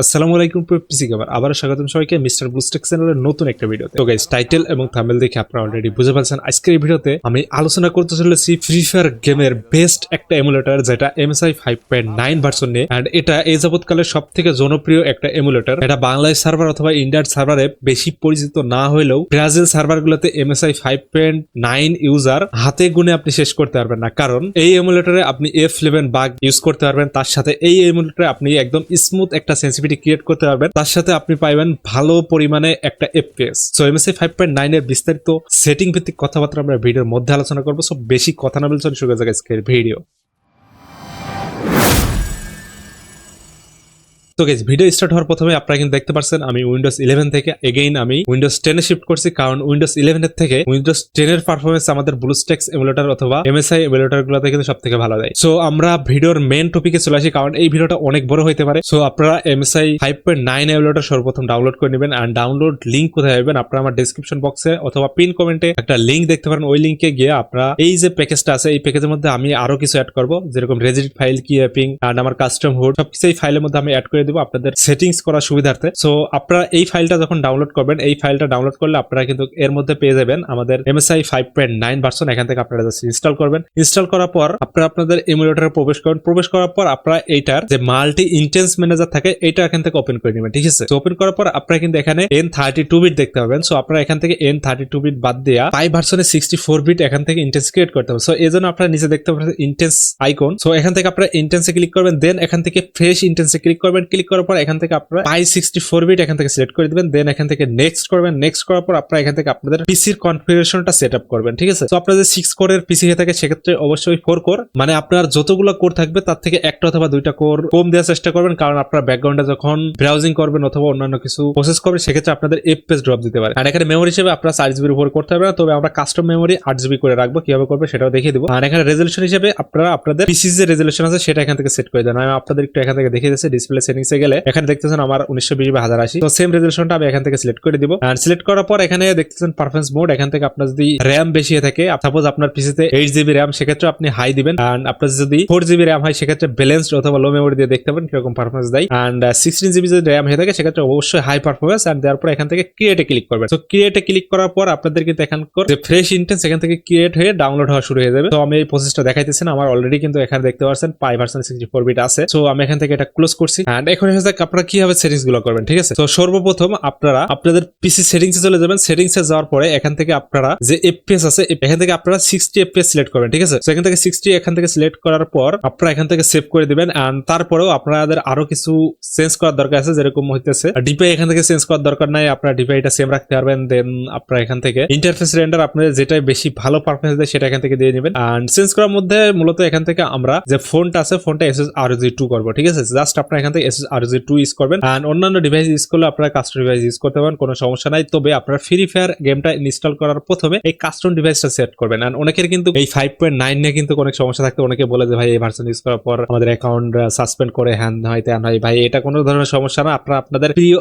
আসসালামু আলাইকুম পিসি গেমার। আবার স্বাগতম সবাইকে মিস্টার ব্লুস্টেক চ্যানেলের নতুন একটা ভিডিওতে। তো গাইস টাইটেল এবং থাম্বনেল দেখে আপনারা অলরেডি বুঝে পারছেন আজকের এই ভিডিওতে আমি আলোচনা করতে চলেছি ফ্রি ফায়ার গেমের বেস্ট একটা এমুলেটর যেটা MSI five point nine version নিয়ে। অ্যান্ড এটা এই যাবৎকালের সব থেকে জনপ্রিয় একটা এমুলেটর এটা বাংলাদেশ সার্ভার অথবা ইন্ডিয়ার সার্ভারে বেশি পরিচিত না হলেও Brazil সার্ভারগুলোতে MSI five point nine user হাতে গুনে আপনি শেষ করতে পারবেন না। কারণ এই এমুলেটরে আপনি এফ ইলেভেন বাগ ইউজ করতে পারবেন। তার সাথে এই এমুলেটরে আপনি একদম স্মুথ একটা সেন্সিটিভিটি ক্রিয়েট করতে পারবেন, তার সাথে আপনি পাইবেন ভালো পরিমাণে একটা FPS so MSI five point nine এর বিস্তারিত সেটিং ভিত্তিক কথাবার্তা আমরা ভিডিওর মধ্যে আলোচনা করব। সব বেশি কথা না বলছেন সুযোগ জায়গায় ভিডিও তো গেস ভিডিও স্টার্ট হওয়ার প্রথমে আপনারা কিন্তু দেখতে পাচ্ছেন আমি উইন্ডোজ ইলেভেন থেকে এগেইন আমি উইন্ডোজ টেনে শিফট করছি, কারণ উইন্ডোজ ইলেভেন এর থেকে উইন্ডোজ টেন এর পারফরমেন্স আমাদের ব্লুস্টেক্স এমুলেটর অথবা এমএসআই এমুলেটর গুলোতে কিন্তু সব থেকে ভালো দেয়। সো আমরা ভিডিওর মেন টপিকে চলে আসি, কারণ এই ভিডিওটা অনেক বড় হতে পারে। সো আপনারা MSI five point nine emulator সর্বপ্রথম ডাউনলোড করে নেবেন অ্যান্ড ডাউনলোড লিঙ্ক কোথায় পাবেন, আপনারা আমার ডিসক্রিপশন বক্সে অথবা পিন কমেন্টে একটা লিঙ্ক দেখতে পারেন। ওই লিঙ্কে গিয়ে আপনারা এই যে প্যাকেজটা আছে, এই প্যাকেজের মধ্যে আমি আরও কিছু অ্যাড করব, যেরকম রেজিট ফাইল কি অ্যাপিং অ্যান্ড আমার কাস্টম হুড সবকিছু এই ফাইলের মধ্যে আমি অ্যাড করে দেবো আপনাদের সেটিংস করার সুবিধার্থে। সো আপনারা এই ফাইলটা যখন ডাউনলোড করবেন, এই ফাইলটা ডাউনলোড করলে আপনারা কিন্তু এর মধ্যে পেয়ে যাবেন আমাদের MSI five point nine version এখান থেকে আপনারা জাস্ট ইনস্টল করবেন। ইনস্টল করার পর আপনারা আপনাদের এমুলেটরে প্রবেশ করবেন। প্রবেশ করার পর আপনারা এইটার যে মাল্টি ইন্টেন্স ম্যানেজার থাকে এটা এখান থেকে ওপেন করে নেবেন, ঠিক আছে? ওপেন করার পর আপনারা কিন্তু এখানে এন থার্টি টু বিট দেখতে পাবেন। সো আপনারা এখান থেকে এন থার্টি টু বিট বাদ দেওয়া ফাইভ ভার্সনে সিক্সটি ফোর বিট এখান থেকে ইন্টেন্স ক্রিয়েট করতে হবে। সো এই জন্য আপনারা নিচে দেখতে পাচ্ছেন ইন্টেন্স আইকন সো এখান থেকে আপনারা ইন্টেন্সে ক্লিক করবেন দেন এখান থেকে ফ্রেশ ইন্টেন্সে ক্লিক করবেন। ক্লিক করার পর এখান থেকে আপনারা ফাইভ সিক্সটি ফোর বিট এখান থেকে সিলেক্ট করে দিবেন দেন এখান থেকে নেক্সট করবেন নেক্সট করার পর আপনারা এখান থেকে আপনাদের পিসির কনফিগারেশনটা সেট আপ করবেন, ঠিক আছে? তো আপনাদের সিক্স কোরের পিসি হয়ে থাকে, সেক্ষেত্রে অবশ্যই ফোর কোর মানে আপনার যতগুলো কোর থাকবে, তার থেকে একটা অথবা দুইটা কোর কম দেওয়ার চেষ্টা করবেন, কারণ আপনার ব্যাকগ্রাউন্ডে যখন ব্রাউজিং করবেন অথবা অন্যান্য কিছু প্রসেস করবেন, সেক্ষেত্রে আপনাদের এফপিএস ড্রপ দিতে পারে। আর এখানে মেমোরি হিসেবে আপনার চার জিবির উপর করতে হবে না, তবে আমরা কাস্টম মেমোরি আট জিবি করে রাখব, কীভাবে করবে সেটাও দেখিয়ে দেবো। আর এখানে রেজলিউশন হিসেবে আপনারা, আপনাদের পিসি যে রেজলিউশন আছে, সেটা এখান থেকে সেট করে দেন। আমি আপনাদের একটু এখান থেকে দেখিয়ে দিচ্ছি ডিসপ্লে সেটিংসে গেলে এখানে দেখতেছেন আমার উনিশশো বিশ বা হাজার আশি। তো সেম রেজলিউশনটা আমি এখান থেকে সিলেক্ট করে দিব। আর সিলেক্ট করার পর এখানে দেখতেছেন পারফরমেন্স মোড এখান থেকে আপনার যদি র্যাম বেশি হয়ে থাকে সাপোজ আপনার পিসিতে এইট জিবি র্যাম সেক্ষেত্রে আপনি হাই দিবেন। অ্যান্ড আপনার যদি ফোর জিবি র্যাম হয়, সেক্ষেত্রে ব্যালেন্সড অথবা লো মেমোরি দিয়ে দেখতে পাবেন কীরকম পারফরমেন্স দেয়। অ্যান্ড সিক্সটিন জিবি যদি র্যাম হয়ে থাকে, সেক্ষেত্রে অবশ্যই হাই পারফরমেন্স অ্যান্ড দেওয়ার পর এখান থেকে ক্রিয়েটে ক্লিক করবেন। তো ক্রিয়েটে ক্লিক করার পর আপনাদের কিন্তু এখান যে ফ্রেশ ইন্টেন্স এখান থেকে ক্রিয়েট হয়ে ডাউনলোড হওয়া শুরু হয়ে যাবে। তো আমি এই প্রসেসটা দেখাইতেছি না। আমার অলরেডি কিন্তু এখানে দেখতে পাচ্ছেন Pie version sixty four bit আছে। তো আমি এখান থেকে এটা ক্লোজ করছি। অ্যান্ড এখন হচ্ছে আপনারা কীভাবে সেটিংসগুলো করবেন ঠিক আছে তো সর্বপ্রথম আপনারা আপনাদের পিসি সেটিংস চলে যাবেন সেটিংস এ যাওয়ার পরে এখান থেকে আপনারা যে এফপিএস আছে এখান থেকে আপনারা সিক্সটি এফপিএস সিলেক্ট করবেন ঠিক আছে এখান থেকে সিক্সটি এখান থেকে সিলেক্ট করার পর আপনারা এখান থেকে সেভ করে দিবেন অ্যান্ড তারপরেও আপনাদের আরও কিছু চেঞ্জ করার দরকার আছে যেরকম হইতেছে ডিপাই এখান থেকে চেঞ্জ করার দরকার নাই আপনারা ডিপাইটা সেম রাখতে পারবেন দেন আপনারা এখান থেকে ইন্টারফেস রেন্ডার আপনাদের যেটাই বেশি ভালো পারফরমেন্স দেয় সেটা এখান থেকে দিয়ে নেবেন অ্যান্ড চেঞ্জ করার মধ্যে মূলত এখান থেকে আমরা যে ফোনটা আছে ফোনটা এস আর জি টু করব ঠিক আছে জাস্ট আপনারা এখান থেকে এস আর টু ইউজ করবেন অ্যান্ড অন্যান্য ডিভাইস ইউজ করলে আপনারা কাস্টম ডিভাইস ইউজ করতে পারেন কোনো সমস্যা নাই। তবে আপনারা ফ্রি ফায়ার গেমটা ইনস্টল করার প্রথমে এই কাস্টম ডিভাইসটা সেট করবেন। অ্যান্ড অনেকের কিন্তু এই ফাইভ পয়েন্ট নাইন নিয়ে কিন্তু অনেক সমস্যা অনেকে বলে যে, ভাই, এই ভার্সন ইউজ করার পর আমাদের অ্যাকাউন্ট সাসপেন্ড করে হ্যান হয় হয়। ভাই, এটা কোনো ধরনের সমস্যা না। আপনারা আপনাদের প্রিয়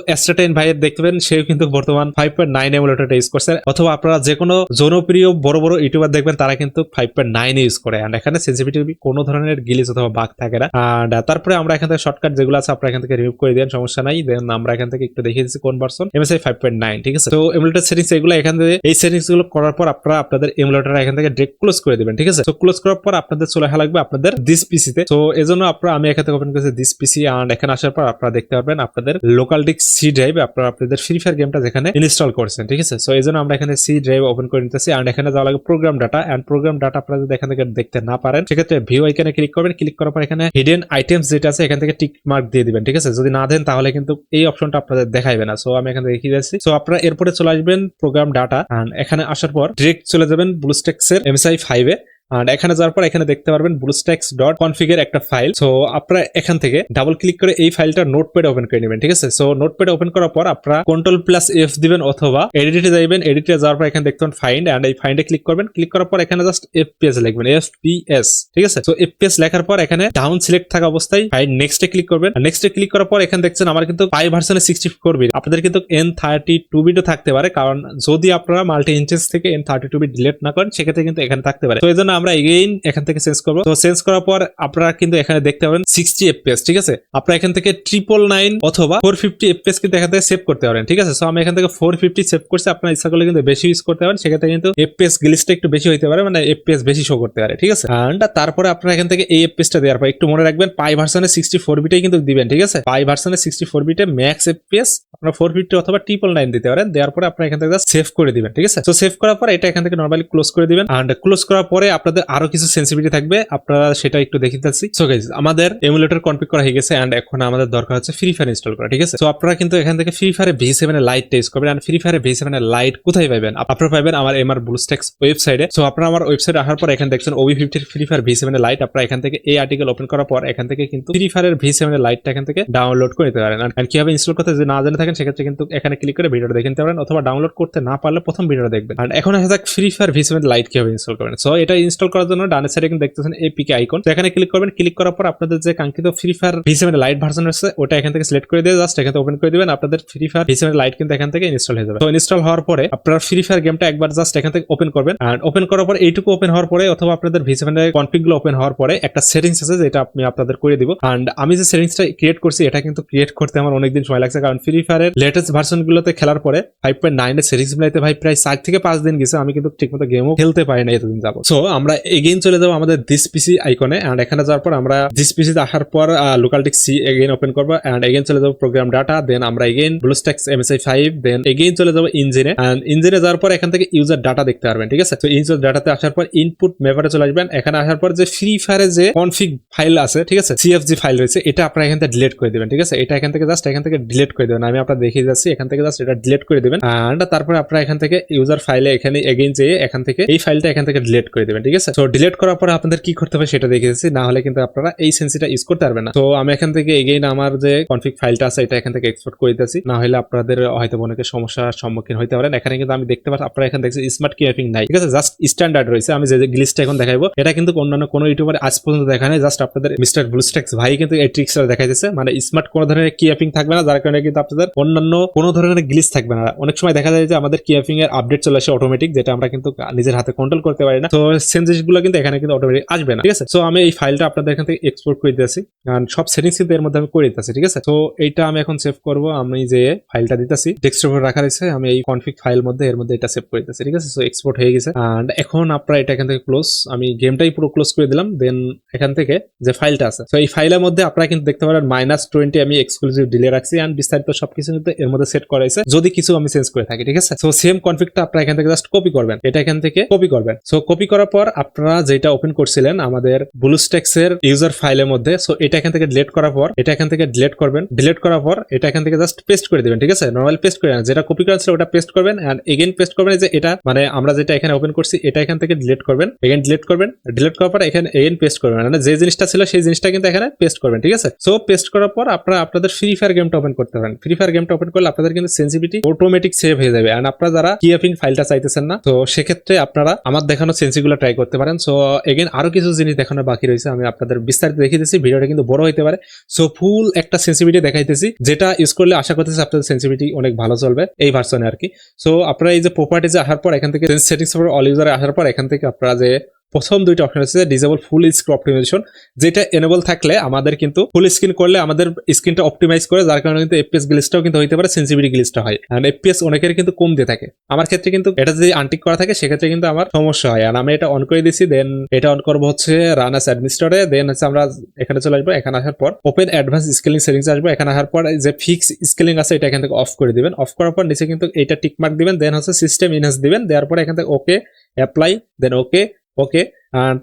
ভাইয়ের দেখবেন সেও কিন্তু বর্তমান ফাইভ পয়েন্ট নাইন ইউজ করছে। অথবা আপনারা যে কোনো জনপ্রিয় বড় বড় ইউটিউবার দেখবেন, তারা কিন্তু ফাইভ পয়েন্ট নাইন ইউজ করে। অ্যান্ড এখানে সেন্সিটিভিটি কোনো ধরনের গিলিস অথবা বাগ থাকে না। অ্যান্ড তারপরে আমরা এখান থেকে শর্টকাট যেগুলো আছে, আপনারা এখান থেকে রিমুভ করে দেন, সমস্যা নাই। দেন আমরা এখান থেকে একটু দেখিয়ে দিচ্ছি কোন version MSI five point nine ঠিক আছে? তো এমুলেটর সেটিংস এগুলো এখান থেকে এই সেটিংসগুলো করার পর আপনারা আপনাদের এমুলেটর এখান থেকে ডিরেক্ট ক্লোজ করে দিবেন, ঠিক আছে? তো ক্লোজ করার পর আপনাদের চলে আসা লাগবে আপনাদের দিস পিসিতে তো। এজন্য আপনারা আমি এখান থেকে ওপেন করেছি দিস পিসি অ্যান্ড এখানে আসার পর আপনারা দেখতে পারবেন আপনাদের লোকাল ডিস্ক সি ড্রাইভ আপনারা আপনাদের ফ্রি ফায়ার গেমটা যেখানে ইনস্টল করছেন, ঠিক আছে? সো এই জন্য আমরা এখানে সি ড্রাইভ ওপেন করে নিতেছি অ্যান্ড এখানে যাওয়া লাগে program data and program data আপনারা যদি এখান থেকে দেখতে না পারেন, সেক্ষেত্রে ভিউ এখানে ক্লিক করবেন। ক্লিক করার পর এখানে হিডেন আইটেমস যেটা আছে, এখান থেকে টিক মার্ক দিয়ে দিবেন ঠিক আছে? যদি না দেন, তাহলে কিন্তু এই অপশনটা আপনাদের দেখাইবে না। সো আমি এখানে দেখিয়ে যাচ্ছি সো আপনারা এরপরে চলে আসবেন প্রোগ্রাম ডাটা এখানে আসার পর ডিরেক্ট চলে যাবেন ব্লুস্টেক্সের এমএসআই ফাইভে আর এখানে যাওয়ার পর এখানে দেখতে পারবেন ব্লুস্ট্যাক্স ডট কনফিগার একটা ফাইল সো আপনারা এখান থেকে ডাবল ক্লিক করে এই ফাইলটা নোটপ্যাড ওপেন করে নেবেন, ঠিক আছে? সো নোটপ্যাড ওপেন করার পর আপনারা কন্ট্রোল প্লাস এফ দিবেন অথবা এডিটে যাইবেন এডিটে যাওয়ার পর এখানে দেখতে ফাইন্ড অ্যান্ড এই ফাইন্ডে ক্লিক করবেন। ক্লিক করার পর এখানে জাস্ট এফপিএস লিখবেন এফপিএস ঠিক আছে? সো এফপিএস লেখার পর এখানে ডাউন সিলেক্ট থাকা অবস্থায় ফাইন্ড নেক্সটে ক্লিক করবেন। নেক্সটে ক্লিক করার পর এখানে দেখছেন আমার কিন্তু ফাইভ ভার্সনে সিক্সটি ফোর বিট আপনাদের কিন্তু এন থার্টি টু বিটও থাকতে পারে, কারণ যদি আপনারা মাল্টি ইঞ্চেস থেকে and thirty two bit delete না করেন, সেক্ষেত্রে কিন্তু এখানে থাকতে পারে। তো এই জন্য আমরা এগেইন এখান থেকে চেঞ্জ করব। তো চেঞ্জ করার পর আপনারা কিন্তু এখানে দেখতে পাবেন সিক্সটি এফপিএস ঠিক আছে? আপনারা এখান থেকে ট্রিপল নাইন অথবা ফোর ফিফটি এফপিএস কিন্তু এখান থেকে সেভ করতে পারেন, ঠিক আছে? সো আমি এখান থেকে ফোর ফিফটি সেভ করছি, আপনার ইচ্ছা করলে কিন্তু বেশি ইউজ করতে পারেন। সেক্ষেত্রে কিন্তু এফপিএস গ্লিসটা একটু বেশি হইতে পারে মানে এফপিএস বেশি শো করতে পারে, ঠিক আছে? অ্যান্ড তারপরে আপনারা এখান থেকে এই এফপিএসটা দেওয়ার পর একটু মনে রাখবেন, পাই ভার্সনে সিক্সটি ফোর বিটাই কিন্তু দিবেন, ঠিক আছে? পাই ভার্সনে সিক্সটি ফোর বিটে ম্যাক্স এফপিএস আপনার ফোর ফিফটি অথবা ট্রিপল নাইন দিতে পারেন, দেওয়ার পরে আপনার এখান থেকে সেভ করে দিবেন, ঠিক আছে? তো সেভ করার পর এটা এখান থেকে নর্মালি ক্লোজ করে দিবেন। অ্যান্ড ক্লোজ করার পরে আপনাদের আরও কিছু সেন্সিটিভিটি থাকবে, আপনারা সেটা একটু দেখিয়ে দিচ্ছি সো গাইজ আমাদের এমুলেটর কনফিগ করা হয়ে গেছে অ্যান্ড এখন আমাদের দরকার হচ্ছে ফ্রি ফায়ার ইনস্টল করা, ঠিক আছে? তো আপনারা কিন্তু এখান থেকে ফ্রি ফায়ার ভি সেভেন এর লাইট টেস্ট করবেন and Free Fire V seven এর লাইট কোথায় পাবেন আপনারা পাবেন আমার এমআর ব্লুস্টেক্স ওয়েবসাইটে সো আপনারা আমার ওয়েবসাইটে আসার পর এখানে দেখছেন ওবি ফিফটির ফ্রি ফায়ার ভি সেভেন এর লাইট আপনারা এখান থেকে এই আর্টিকেল ওপেন করার পর এখান থেকে কিন্তু ফ্রি ফায়ারের ভি সেভেন এর লাইটটা এখান থেকে ডাউনলোড করে নিতে পারেন। আর কীভাবে ইনস্টল করতে যদি না জেনে থাকেন, সেক্ষেত্রে কিন্তু এখানে ক্লিক করে ভিডিওটা দেখে নিতে পারেন অথবা ডাউনলোড করতে না পারলে প্রথম ভিডিওটা দেখবেন। এখন আসা যাক Free Fire V seven lite কীভাবে ইনস্টল করবেন। সো এটা ইনস্টল করার জন্য ডানের সাইডে কিন্তু দেখতেছেন এই পিকে আইকন এখানে ক্লিক করবেন ক্লিক করার পর আপনাদের যে কাঙ্ক্ষিত Free Fire V seven lite version আছে ওটা এখান থেকে সিলেক্ট করে দিয়ে জাস্ট এখান ওপেন করে দিবেন, আপনাদের Free Fire V seven lite কিন্তু এখান থেকে ইনস্টল হয়ে যাবে। তো ইনস্টল হওয়ার পরে আপনারা ফ্রি ফায়ার গেমটা একবার জাস্ট এখান থেকে ওপেন করবেন, আর ওপেন করার পর এইটুকু ওপেন হওয়ার পরে অথবা আপনাদের ভি সেভেন কনফিগগুলো ওপেন হওয়ার পরে একটা সেটিংস আছে যেটা আমি আপনাদের করে দিব। এন্ড আমি যে সেটিংসটা ক্রিয়েট করছি, এটা কিন্তু ক্রিয়েট করতে আমার অনেকদিন সময় লাগছে, কারণ ফ্রি ফায়ারের লেটেস্ট ভার্সন গুলোতে খেলার পরে ফাইভ পয়েন্ট নাইনের সেটিংস মিলাইতে ভাই প্রায় চার থেকে পাঁচ দিন গেছে, আমি কিন্তু ঠিকমতো গেমও খেলতে পারি না এতদিন যাব সো আমরা এগেইন চলে যাব আমাদের দিস পিসি আইকনে এন্ড এখানে যাওয়ার পর আমরা দিস পিসি আসার পর local disk C again open করব এন্ড এগেইন চলে যাব প্রোগ্রাম ডাটা দেন আমরা again BlueStacks MSI five then again চলে যাব ইঞ্জিনে এন্ড ইঞ্জিনে যাওয়ার পর এখান থেকে ইউজার ডাটা দেখতে পারবেন, ঠিক আছে? তো ইউজার ডাটাতে আসার পর ইনপুট মেপারে চলে আসবেন, এখানে আসার পর যে ফ্রি ফায়ারে যে কনফিগ ফাইল আছে, ঠিক আছে? সিএফজি ফাইল রয়েছে, এটা আপনারা এখান থেকে ডিলিট করে দিবেন, ঠিক আছে? এটা এখান থেকে জাস্ট এখান থেকে ডিলিট করে দেবেন, আমি আপনার দেখিয়ে যাচ্ছি এখান থেকে জাস্ট এটা ডিলিট করে দিবেন এন্ড তারপরে আপনারা এখান থেকে ইউজার ফাইলে এখানে এগেইন যেয়ে এখান থেকে এই ফাইলটা এখান থেকে ডিলিট করে দিবেন, ঠিক আছে? তো ডিলিট করার পরে আপনাদের কি করতে হবে সেটা দেখিয়ে দিচ্ছি না হলে কিন্তু আপনারা এই সেন্সিটা ইউজ করতে পারবেন না। তো আমি এখান থেকে এগেইন আমার যে কনফিগ ফাইলটা আছে, এটা এখান থেকে এক্সপোর্ট করে দিতেছি। না হলে আপনাদের হয়তো অনেকে সমস্যার সম্মুখীন হতে পারেন। এখানে কিন্তু আমি দেখতে পাচ্ছি, আপনারা এখানে দেখছেন স্মার্ট কিয়াপিং নাই। ঠিক আছে? জাস্ট স্ট্যান্ডার্ড রয়েছে। আমি যে গ্লিস্টটা এখন দেখাবো এটা কিন্তু অন্যান্য কোনো ইউটিউবার আজ পর্যন্ত দেখা নেই। জাস্ট আপনাদের মিস্টার ব্লুস্টেক্স ভাই কিন্তু এই ট্রিক্সটা দেখাইতেছে। মানে স্মার্ট কোনো ধরনের কিয়াপিং থাকবে না, যার কারণে কিন্তু আপনাদের অন্যান্য কোনো ধরনের গ্লিস থাকবে না। অনেক সময় দেখা যায় যে আমাদের কিয়াপিং এর আপডেট চলে আসে অটোমেটিক যেটা আমরা কিন্তু নিজের হাতে কন্ট্রোল করতে পারি না। তো চেঞ্জেসগুলো কিন্তু এখানে কিন্তু অটোমেটিক আসবে না, ঠিক আছে? তো আমি এই ফাইলটা আপনাদের এখান থেকে এক্সপোর্ট করে দিতেছি। কারণ সব সেটিংস কিন্তু এর মধ্যে আমি করে দিতেছি, ঠিক আছে? তো এইটা আমি এখন সেভ করব। আমি যে ফাইলটা দিতেছি ডেস্কটপে রাখা রয়েছে, আমি এই কনফিগ ফাইল মধ্যে, এর মধ্যে এটা সেভ করে দিতেছি, ঠিক আছে? সো এক্সপোর্ট হয়ে গেছে। এন্ড এখন আপনারা এটা এখান থেকে ক্লোজ আমি গেমটাই পুরো ক্লোজ করে দিলাম। দেন এখান থেকে যে ফাইলটা আছে তো এই ফাইলের মধ্যে আপনারা কিন্তু দেখতে পারেন মাইনাস টোয়েন্টি আমি এক্সক্লুসিভ ডিলে রাখছি। এন্ড বিস্তারিত সবকিছু কিন্তু এর মধ্যে সেট করা হয়েছে। যদি কিছু আমি চেঞ্জ করে থাকি, ঠিক আছে? সো সেম কনফিগটা আপনারা এখান থেকে জাস্ট কপি করবেন। এটা এখান থেকে কপি করবেন। সো কপি করার পর আপনারা যেটা ওপেন করছিলেন আমাদের ব্লুস্টেক্স এর ইউজার ফাইলের মধ্যে সো এটা এখান থেকে ডিলিট করার পর, এটা এখান থেকে ডিলিট করবেন। ডিলিট করার পর, এটা এখান থেকে জাস্ট পেস্ট করে দিবেন, ঠিক আছে? নর্মাল পেস্ট করে যেটা কপি করা ছিল, ওটা পেস্ট করবেন এন্ড এগেন পেস্ট করবেন যে এটা মানে আমরা যেটা এখানে ওপেন করছি, এটা এখান থেকে ডিলিট করবেন। এগেন ডিলিট করবেন ডিলিট করার পর এখানে এগেন পেস্ট করবেন মানে যে জিনিসটা ছিল, সেই জিনিসটা কিন্তু এখানে পেস্ট করবেন, ঠিক আছে? সো পেস্ট করার পর আপনারা আপনাদের ফ্রি ফায়ার গেমটা ওপেন করতে পারেন। ফ্রি ফায়ার গেমটা ওপেন করলে আপনাদের কিন্তু সেন্সিভিটি অটোমেটিক সেভ হয়ে যাবে। এন্ড আপনারা যারা কিয়াপিং ফাইলটা চাইতেছেন না, তো সেক্ষেত্রে আপনারা আমার দেখানো সেন্সিগুলো ট্রাই করতে পারেন। সো এগেন আরও কিছু জিনিস দেখানো বাকি রয়েছে। আমি আপনাদের বিস্তারিত দেখিয়েছি ভিডিওটা কিন্তু বড় হইতে পারে। সো ফুল একটা সেন্সিভিটি দেখাইতেছি। যেটা ইউজ করলে আশা করতেছি আপনাদের সেন্সিভিটি অনেক ভালো চলবে এই ভার্সনে আর কি। সো আপনারা এই যে প্রপার্টিজে আসার পর, এখান থেকে সেটিংস অল ইউজারে আসার পর, এখান থেকে আপনারা যে প্রথম দুইটা অপশন আছে ডিজেবল ফুল স্ক্রিন অপটিমাইজেশন যেটা এনেবল থাকলে আমাদের কিন্তু ফুল স্ক্রিন করলে আমাদের স্ক্রিনটা অপটিমাইজ করে, যার কারণে কিন্তু এফপিএস গ্লিচটাও কিন্তু হইতে পারে সেন্সিভিটি গ্লিচটা হয়। আর এফপিএস অনেকের কিন্তু কম দিয়ে থাকে। আমার ক্ষেত্রে কিন্তু এটা যদি আনটিক করা থাকে, সেক্ষেত্রে কিন্তু আমার সমস্যা হয়। আর আমি এটা অন করে দিছি দেন এটা অন করব হচ্ছে রান আস অ্যাডমিনিস্ট্রেটরে দেন হচ্ছে আমরা এখানে চলে আসব, এখানে আসার পর ওপেন অ্যাডভান্স স্কেলিং সেটিংস আসব, এখানে আসার পর যে ফিক্স স্কেলিং আছে, এটা এখান থেকে অফ করে দিবেন। অফ করার পর নিচে কিন্তু এটা টিক মার্ক দিবেন দেন হচ্ছে সিস্টেম ইনহান্স দিবেন, দেওয়ার পর এখান থেকে ওকে অ্যাপ্লাই দেন ওকে ওকে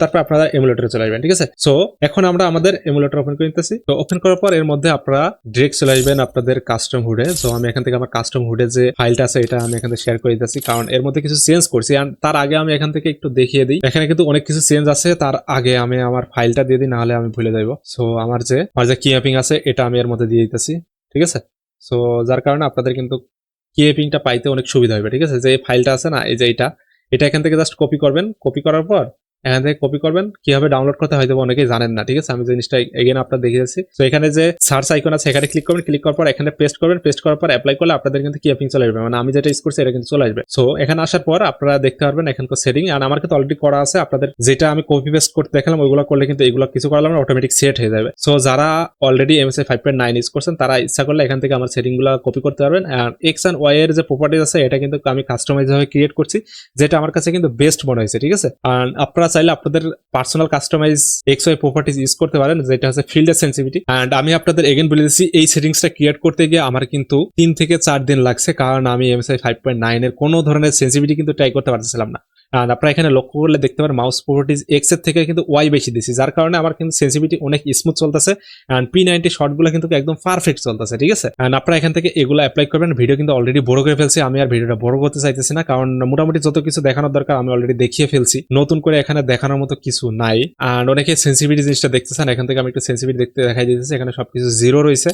তারপর আপনারা এমুলেটরে চলে আসবেন, ঠিক আছে? সো এখন আমরা আমাদের এমুলেটর ওপেন করে নিতেছি। তো ওপেন করার পর এর মধ্যে আপনারা ডিরেক্ট চলে আসবেন আপনাদের কাস্টম হুডে সো আমি এখান থেকে আমার কাস্টম হুডে যে ফাইলটা আছে, এটা আমি এখান থেকে শেয়ার করে দিতেছি। কারণ এর মধ্যে কিছু চেঞ্জ করছি। তার আগে আমি এখান থেকে একটু দেখিয়ে দিই। এখানে কিন্তু অনেক কিছু চেঞ্জ আছে। তার আগে আমি আমার ফাইলটা দিয়ে দিই, নাহলে আমি ভুলে যাব সো আমার যে আমার যে কি অ্যাপিং আছে, এটা আমি এর মধ্যে দিয়ে দিতেছি, ঠিক আছে? সো যার কারণে আপনাদের কিন্তু কি অ্যাপিংটা পাইতে অনেক সুবিধা হবে, ঠিক আছে? যে ফাইলটা আছে না, এই যে এটা এটা এখান থেকে জাস্ট কপি করবেন। কপি করার পর এখান থেকে কপি করবেন। কীভাবে ডাউনলোড করতে হয়তো অনেকেই জানেন না, ঠিক আছে? আমি জিনিসটা এগেন আপনার দেখিয়েছি তো এখানে যে সার্চ আইকন আছে, এখানে ক্লিক করবেন। ক্লিক করার পর এখানে পেস্ট করবেন। পেস্ট করার পর অ্যাপ্লাই করলে আপনাদের কিন্তু কি অ্যাপিং চলে আসবে। মানে আমি যেটা ইউজ করছি, এটা কিন্তু চলে আসবে। সো এখানে আসার পর আপনারা দেখতে পারবেন এখানকার সেটিং আর আমার কিন্তু অলরেডি করা আছে, আপনাদের যেটা আমি কপি পেস্ট করতে দেখালাম, ওইগুলো করলে কিন্তু এগুলো কিছু করালাম না অটোমেটিক সেট হয়ে যাবে। সো যারা already MSI five point nine use করছেন, তারা ইচ্ছা করলে এখান থেকে আমার সেটিংগুলো কপি করতে পারবেন। আর এক্স অ্যান্ড ওয়াই এর যে প্রপার্টিজ আছে, এটা কিন্তু আমি কাস্টমাইজ ভাবে ক্রিয়েট করছি, যেটা আমার কাছে কিন্তু বেস্ট মনে হয়েছে, ঠিক আছে? আর আপনারা চাইলে আপনাদের personal customize X Y properties use করতে পারেন, যেটা হচ্ছে ফিল্ডের সেন্সিভিটি অ্যান্ড আমি আপনাদের এগেন বলে দিচ্ছি, এই সেটিংসটা ক্রিয়েট করতে গিয়ে আমার কিন্তু তিন থেকে চার দিন লাগছে, কারণ আমি এমএসআই ফাইভ পয়েন্ট নাইন এর কোনো ধরনের সেন্সিভিটি কিন্তু ট্রাই করতে পারতেছিলাম না। আর আপনারা এখানে লক্ষ্য করলে দেখতে পারেন মাউস প্রপার্টিজ এক্সের থেকে কিন্তু ওয়াই বেশি দিছি, যার কারণে আমার কিন্তু সেন্সিভিটি অনেক স্মুথ চলতেছে। অ্যান্ড পি নাইনটি শর্টগুলো কিন্তু একদম পারফেক্ট চলতেছে, ঠিক আছে? অ্যান্ড আপনারা এখান থেকে এগুলো অ্যাপ্লাই করবেন ভিডিও কিন্তু অলরেডি বড় করে ফেলছি, আমি আর ভিডিওটা বড় করতে চাইতেছি না, কারণ মোটামুটি যত কিছু দেখানোর দরকার, আমি অলরেডি দেখিয়ে ফেলছি। নতুন করে এখানে দেখানোর মতো কিছু নাই। অ্যান্ড অনেকে সেন্সিভিটি জিনিসটা দেখতেছেন, এখান থেকে আমি একটু সেন্সিভিটি দেখতে দেখাই দিতেছি, এখানে সবকিছু জিরো রয়েছে।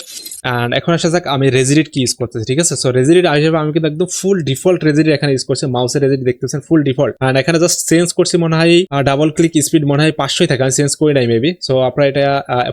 অ্যান্ড এখন আসা যাক, আমি রেজিডিট কি ইউজ করতেছি, ঠিক আছে? সো রেজিডিট হিসেবে আমি কিন্তু একদম ফুল ডিফল্ট রেজিডিট এখানে ইউজ করছি মাউসের রেজিডিট দেখতেছেন ফুল ডিফল্ট অ্যান্ড এখানে জাস্ট চেঞ্জ করছি, মনে হয় ডাবল ক্লিক স্পিড মনে হয় পাঁচশোই থাকে, আমি চেঞ্জ করি নাই মেবি সো আপনারা এটা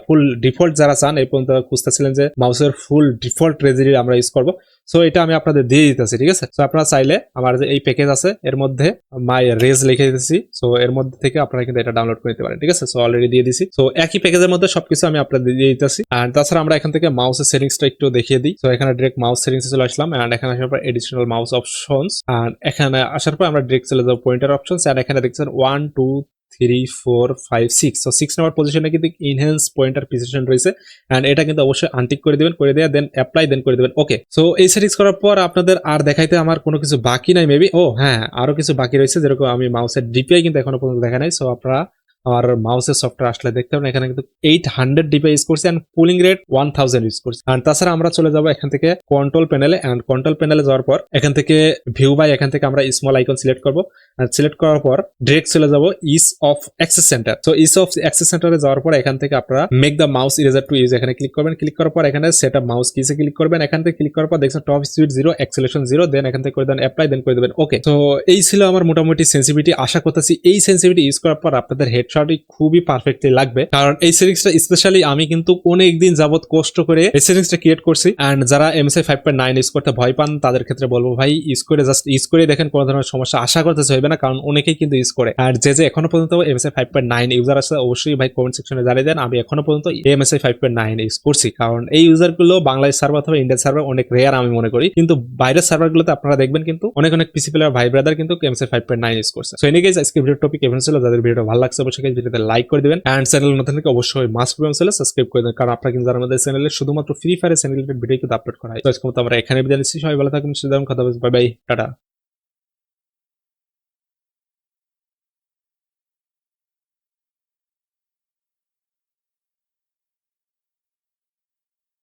ফুল ডিফল্ট যারা চান, এই পর্যন্ত খুঁজতেছিলেন যে মাউসের ফুল ডিফল্ট রেজিডিট আমরা ইউজ করব। সো এটা আমি আপনাদের দিয়ে দিতেছি, ঠিক আছে? সো আপনারা চাইলে আমার যে এই প্যাকেজ আছে, এর মধ্যে মাই রেজ লিখে দিতেছি। সো এর মধ্যে থেকে আপনারা কিন্তু এটা ডাউনলোড করে নিতে পারেন, ঠিক আছে? সো অলরেডি দিয়ে দিছি। সো একই প্যাকেজের মধ্যে সবকিছু আমি আপনাদের দিয়ে দিতেছি। অ্যান্ড তাছাড়া আমরা এখান থেকে মাউসের সেটিংসটা একটু দেখিয়ে দিই। সো এখানে ডিরেক্ট মাউস সেটিংস চলে আসলাম। অ্যান্ড এখানে আসার পর এডিশনাল মাউস অপশনস অ্যান্ড এখানে আসার পর আমরা ডিরেক্ট চলে যাব পয়েন্টার অপশনস অ্যান্ড এখানে দেখছেন one two three four five six তো সিক্স নাম্বার পজিশনে কিন্তু ইনহেন্স পয়েন্টার প্রিসিশন রয়েছে। অ্যান্ড এটা কিন্তু অবশ্যই আনটিক করে দিবেন, করে দেওয়া দেন অ্যাপ্লাই দেন করে দেবেন। ওকে সো এই সেটিংস করার পর আপনাদের আর দেখাইতে আমার কোনো কিছু বাকি নাই মেবি ও হ্যাঁ আরও কিছু বাকি রয়েছে, যেরকম আমি মাউসের ডিপিআই কিন্তু এখনও পর্যন্ত দেখা নাই। সো আপনারা আমার মাউসের সফটওয়্যার আসলে দেখতে পাবেন এখানে কিন্তু এইট হান্ড্রেড ডিপিআই ইউজ করছি and polling rate one thousand use করছি। অ্যান্ড তাছাড়া আমরা চলে যাব এখান থেকে কন্ট্রোল প্যানেলে অ্যান্ড কন্ট্রোল প্যানেলে যাওয়ার পর এখান থেকে ভিউ বাই এখান থেকে আমরা স্মল আইকন সিলেক্ট করব। সিলেক্ট করার পর ডিরেক্ট চলে যাব ইস অফ অ্যাক্সেস সেন্টার তো ইস অফ অ্যাক্সেস সেন্টারে যাওয়ার পর এখান থেকে আপনারা make the mouse easier to use এখানে ক্লিক করবেন। ক্লিক করার পর এখানে সেট আপ মাউস কিসে ক্লিক করবেন। এখান থেকে ক্লিক করার পর দেখছেন top speed zero acceleration zero then এখান থেকে করে দেন অ্যাপ্লাই দেন করে দেবেন। ওকে তো এই ছিল আমার মোটামুটি সেন্সিভিটি আশা করতেছি এই সেন্সিভিটি ইউজ করার পর আপনাদের হেডশটই খুবই পারফেক্টলি লাগবে। কারণ এই সেটিংসটা স্পেশালি আমি কিন্তু অনেক দিন যাবত কষ্ট করে এই সেটিংসটা ক্রিয়েট করছি। অ্যান্ড যারা MSI five point nine use করতে ভয় পান, তাদের ক্ষেত্রে বলব ভাই ইউজ করে জাস্ট ইউজ করে দেখেন কোনো ধরনের সমস্যা আশা করতেছে হইবে না, কারণ অনেকেই কিন্তু ইউজ করে। আর যে যে এখনও পর্যন্ত MSI five point nine user আছে, অবশ্যই ভাই কমেন্ট সেকশনে জানিয়ে দেন, আমি এখনও পর্যন্ত MSI five point nine use করছি। কারণ এই ইউজারগুলো বাংলাদেশ সার্ভার অথবা ইন্ডিয়ান সার্ভার অনেক রেয়ার আমি মনে করি। কিন্তু বাইরের সার্ভার গুলোতে আপনারা দেখবেন কিন্তু অনেক অনেক পিসি প্লেয়ার ভাই ব্রাদার কিন্তু M MSI five point nine use করছে। সো এনে গেছে আজকে ভিডিও টপিক এভেন ছিল। যাদের ভিডিও ভালো লাগছে, অবশ্যই ভিডিওতে লাইক করে দেবেন। অ্যান্ড চ্যানেল নতুন থেকে অবশ্যই মাস্ট প্রবলেম চ্যানেল সাবস্ক্রাইব করে দেবেন। কারণ আপনারা কিন্তু আমাদের চ্যানেলে শুধুমাত্র ফ্রি ফায়ার চ্যানেল ভিডিও কিন্তু আপলোড করা হয়। তো আজকে আমরা এখানে বিদায় নিচ্ছি। সবাই ভালো থাকুন সুদাম কথা বাই বাই টাটা।